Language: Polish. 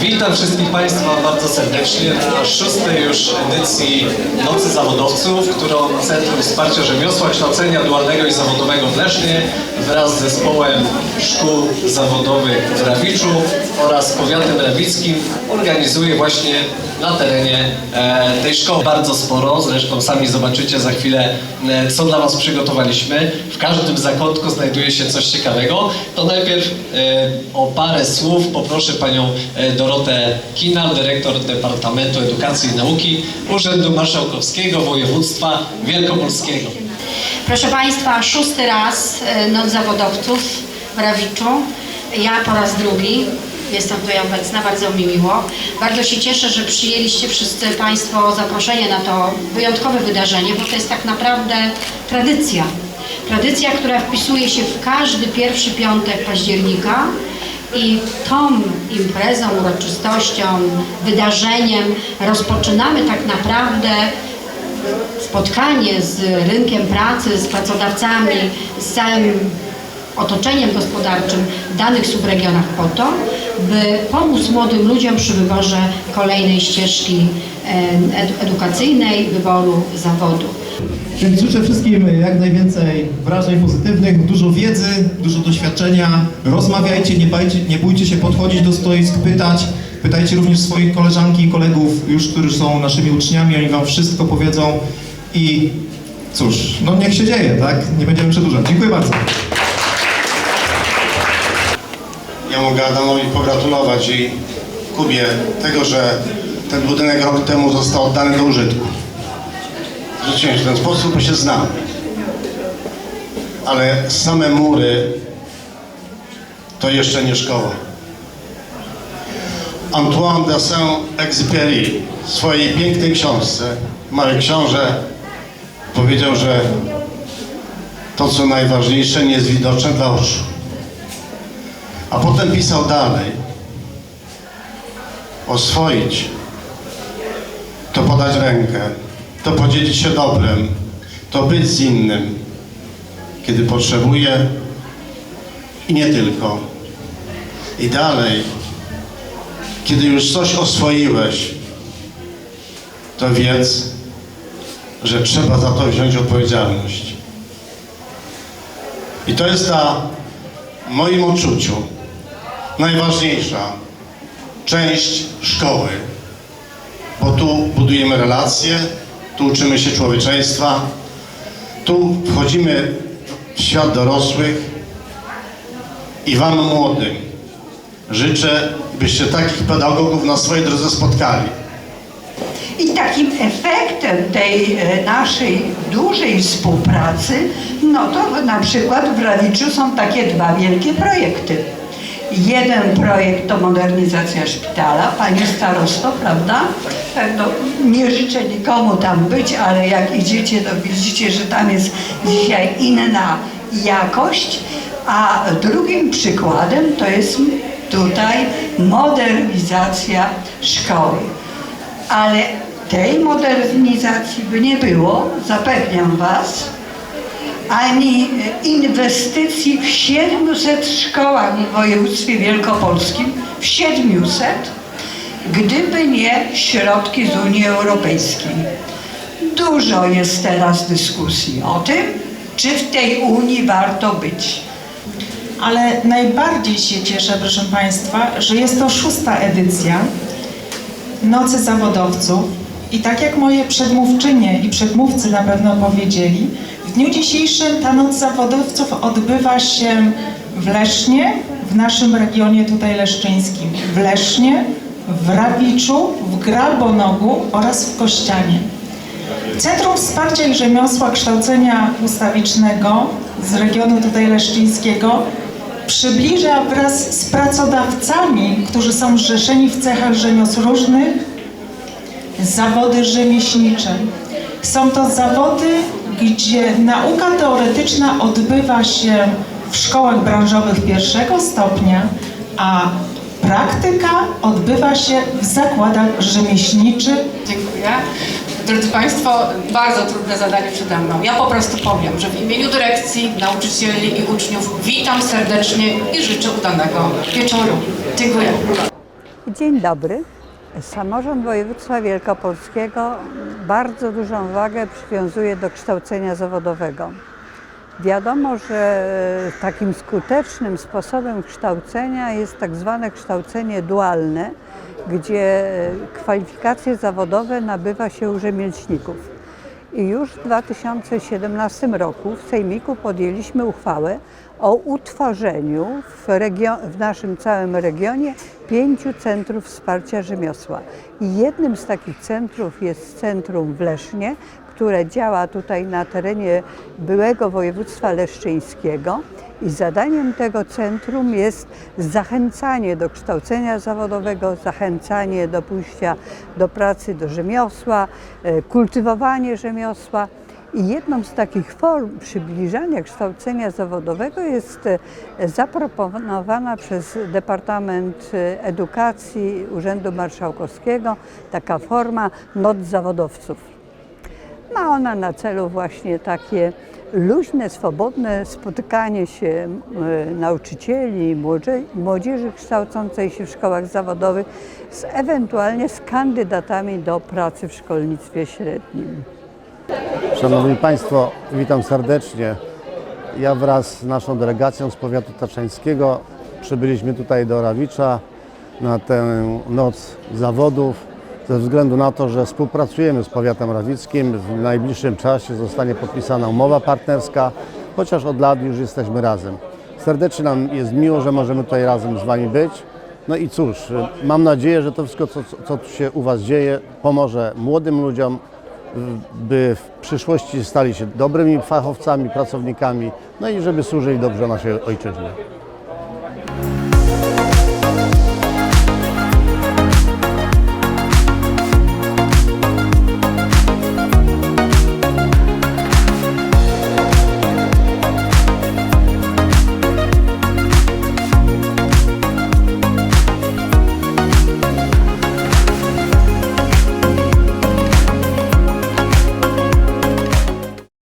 Witam wszystkich Państwa bardzo serdecznie na szóstej już edycji Nocy Zawodowców, którą Centrum Wsparcia Rzemiosła Kształcenia Dualnego i Zawodowego w Lesznie wraz z zespołem szkół zawodowych w Rawiczu oraz powiatem rawickim organizuje właśnie na terenie e, tej szkoły. Bardzo sporo, zresztą sami zobaczycie za chwilę, e, co dla Was przygotowaliśmy. W każdym zakątku znajduje się coś ciekawego. To najpierw e, o parę słów poproszę Panią e, Dorotę Kinal, dyrektor Departamentu Edukacji i Nauki Urzędu Marszałkowskiego Województwa Wielkopolskiego. Proszę Państwa, szósty raz e, Noc Zawodowców w Rawiczu. Ja po raz drugi jestem tutaj obecna, bardzo mi miło. Bardzo się cieszę, że przyjęliście wszyscy Państwo zaproszenie na to wyjątkowe wydarzenie, bo to jest tak naprawdę tradycja. Tradycja, która wpisuje się w każdy pierwszy piątek października i tą imprezą, uroczystością, wydarzeniem rozpoczynamy tak naprawdę spotkanie z rynkiem pracy, z pracodawcami, z całym otoczeniem gospodarczym w danych subregionach po to, by pomóc młodym ludziom przy wyborze kolejnej ścieżki edu- edukacyjnej, wyboru zawodu. Więc życzę wszystkim jak najwięcej wrażeń pozytywnych, dużo wiedzy, dużo doświadczenia. Rozmawiajcie, nie, bajcie, nie bójcie się podchodzić do stoisk, pytać. Pytajcie również swoich koleżanki i kolegów, już którzy są naszymi uczniami, oni wam wszystko powiedzą i cóż, no niech się dzieje, tak? Nie będziemy przedłużać. Dziękuję bardzo. Ja mogę Adamowi pogratulować i Kubie tego, że ten budynek rok temu został oddany do użytku. Rzuciłem się w ten sposób, bo się znam. Ale same mury to jeszcze nie szkoła. Antoine de Saint-Exupéry w swojej pięknej książce, Mały Książę, powiedział, że to, co najważniejsze, nie jest widoczne dla oczu. A potem pisał dalej. Oswoić to podać rękę, to podzielić się dobrem, to być z innym, kiedy potrzebuje i nie tylko. I dalej, kiedy już coś oswoiłeś, to wiedz, że trzeba za to wziąć odpowiedzialność. I to jest ta w moim odczuciu najważniejsza część szkoły, bo tu budujemy relacje, tu uczymy się człowieczeństwa, tu wchodzimy w świat dorosłych i Wam młodym życzę, byście takich pedagogów na swojej drodze spotkali. I takim efektem tej e, naszej dużej współpracy, no to na przykład w Rawiczu są takie dwa wielkie projekty. Jeden projekt to modernizacja szpitala, panie starosto, prawda? No, nie życzę nikomu tam być, ale jak idziecie, to widzicie, że tam jest dzisiaj inna jakość. A drugim przykładem to jest tutaj modernizacja szkoły. Ale tej modernizacji by nie było, zapewniam Was, ani inwestycji w 700 szkołach w województwie wielkopolskim, w 700, gdyby nie środki z Unii Europejskiej. Dużo jest teraz dyskusji o tym, czy w tej Unii warto być. ale najbardziej się cieszę, proszę Państwa, że jest to szósta edycja Nocy Zawodowców i tak jak moje przedmówczynie i przedmówcy na pewno powiedzieli, w dniu dzisiejszym ta Noc Zawodowców odbywa się w Lesznie, w naszym regionie tutaj leszczyńskim, w Lesznie, w Rawiczu, w Grabonogu oraz w Kościanie. Centrum Wsparcia i Rzemiosła Kształcenia Ustawicznego z regionu tutaj leszczyńskiego przybliża wraz z pracodawcami, którzy są zrzeszeni w cechach rzemiosł różnych, zawody rzemieślnicze. Są to zawody, gdzie nauka teoretyczna odbywa się w szkołach branżowych pierwszego stopnia, a praktyka odbywa się w zakładach rzemieślniczych Dziękuję. Drodzy Państwo, bardzo trudne zadanie przede mną. Ja po prostu powiem, że w imieniu dyrekcji, nauczycieli i uczniów witam serdecznie i życzę udanego wieczoru. Dziękuję. Dzień dobry. Samorząd Województwa Wielkopolskiego bardzo dużą wagę przywiązuje do kształcenia zawodowego. Wiadomo, że takim skutecznym sposobem kształcenia jest tak zwane kształcenie dualne, gdzie kwalifikacje zawodowe nabywa się u rzemieślników. I już w 2017 roku w Sejmiku podjęliśmy uchwałę o utworzeniu w, w naszym całym regionie pięciu centrów wsparcia rzemiosła. I jednym z takich centrów jest centrum w Lesznie, które działa tutaj na terenie byłego województwa leszczyńskiego. I zadaniem tego centrum jest zachęcanie do kształcenia zawodowego, zachęcanie do pójścia do pracy, do rzemiosła, e, kultywowanie rzemiosła. I jedną z takich form przybliżania kształcenia zawodowego jest e, zaproponowana przez Departament Edukacji Urzędu Marszałkowskiego taka forma not zawodowców. Ma ona na celu właśnie takie luźne, swobodne spotykanie się e, nauczycieli, młodzie- młodzieży kształcącej się w szkołach zawodowych z ewentualnie z kandydatami do pracy w szkolnictwie średnim. Szanowni Państwo, witam serdecznie. Ja wraz z naszą delegacją z powiatu taczańskiego przybyliśmy tutaj do Rawicza na tę noc zawodów ze względu na to, że współpracujemy z powiatem rawickim. W najbliższym czasie zostanie podpisana umowa partnerska, chociaż od lat już jesteśmy razem. Serdecznie nam jest miło, że możemy tutaj razem z Wami być. No i cóż, mam nadzieję, że to wszystko, co, co tu się u Was dzieje, pomoże młodym ludziom, by w przyszłości stali się dobrymi fachowcami, pracownikami, no i żeby służyli dobrze naszej ojczyźnie.